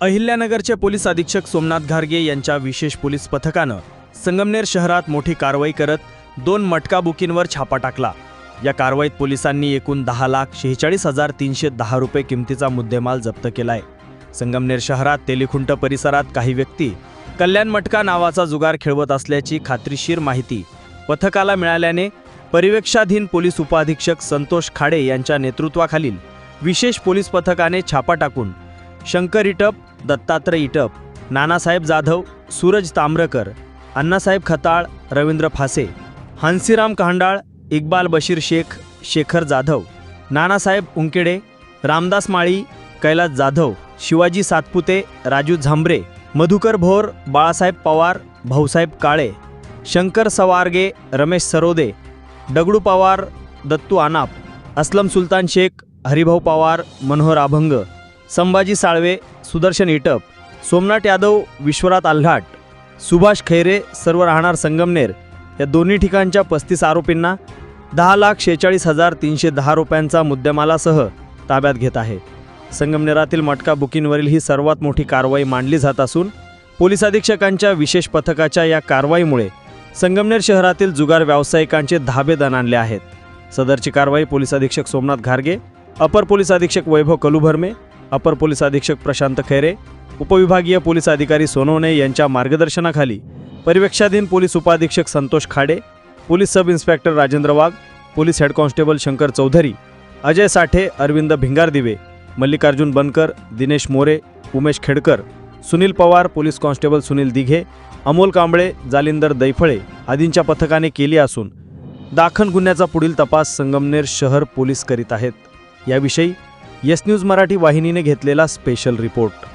अहिल्यानगरचे police अधीक्षक सोमनाथ घारगे यांच्या विशेष पोलीस पथकानं संगमनेर शहरात मोठी कारवाई करत दोन मटका बुकींवर छापा टाकला. या कारवाईत पोलिसांनी एकूण दहा लाख शेहेचाळीस हजार तीनशे दहा रुपये किमतीचा मुद्देमाल जप्त केलाय. संगमनेर शहरात तेलिखुंट परिसरात काही व्यक्ती कल्याण मटका नावाचा जुगार खेळवत असल्याची खात्रीशीर माहिती पथकाला मिळाल्याने परिवेक्षाधीन पोलीस उपअधीक्षक संतोष खाडे यांच्या नेतृत्वाखालील विशेष पोलीस पथकाने छापा टाकून शंकर इटप दत्तात्रय इटप नानासाहेब जाधव सूरज ताम्रकर अण्णासाहेब खताळ रवींद्र फासे हंसीराम कहांडाळ इक्बाल बशीर शेख शेखर जाधव नानासाहेब उंकेडे रामदास माळी कैलास जाधव शिवाजी सातपुते राजू झांबरे मधुकर भोर बाळासाहेब पवार भाऊसाहेब काळे शंकर सवारगे रमेश सरोदे दगडू पवार दत्तू आनाप अस्लम सुलतान शेख हरिभाऊ पवार मनोहर अभंग संभाजी साळवे सुदर्शन इटप सोमनाथ यादव विश्वनाथ आल्हाट सुभाष खैरे सर्व राहणार संगमनेर या दोन्ही ठिकाणच्या पस्तीस आरोपींना दहा लाख शेहेचाळीस हजार तीनशे दहा रुपयांचा मुद्देमालासह ताब्यात घेत आहे. संगमनेरातील मटका बुकिंगवरील ही सर्वात मोठी कारवाई मांडली जात असून पोलीस अधीक्षकांच्या विशेष पथकाच्या या कारवाईमुळे संगमनेर शहरातील जुगार व्यावसायिकांचे धाबे दणाणले आहेत. सदरची कारवाई पोलीस अधीक्षक सोमनाथ घारगे अपर पोलीस अधीक्षक वैभव कलुभरमे अपर पोलीस अधीक्षक प्रशांत खैरे उपविभागीय पोलीस अधिकारी सोनवणे यांच्या मार्गदर्शनाखाली परिवेक्षाधीन पोलीस उपाधीक्षक Santosh Khade police sub inspector Rajendra Wagh police head constable Shankar Chaudhari Ajay Sathe Arvind Bhingardive Mallikarjun Bankar Dinesh More Umesh Khedkar Sunil Pawar police constable Sunil Dighe Amol Kamble Jalinder Daiphale आदींच्या पथकाने केली असून दाखन गुन्ह्याचा पुढील तपास संगमनेर शहर police करीत आहेत. याविषयी येस न्यूज मराठी वाहिनीने घेतलेला स्पेशल रिपोर्ट.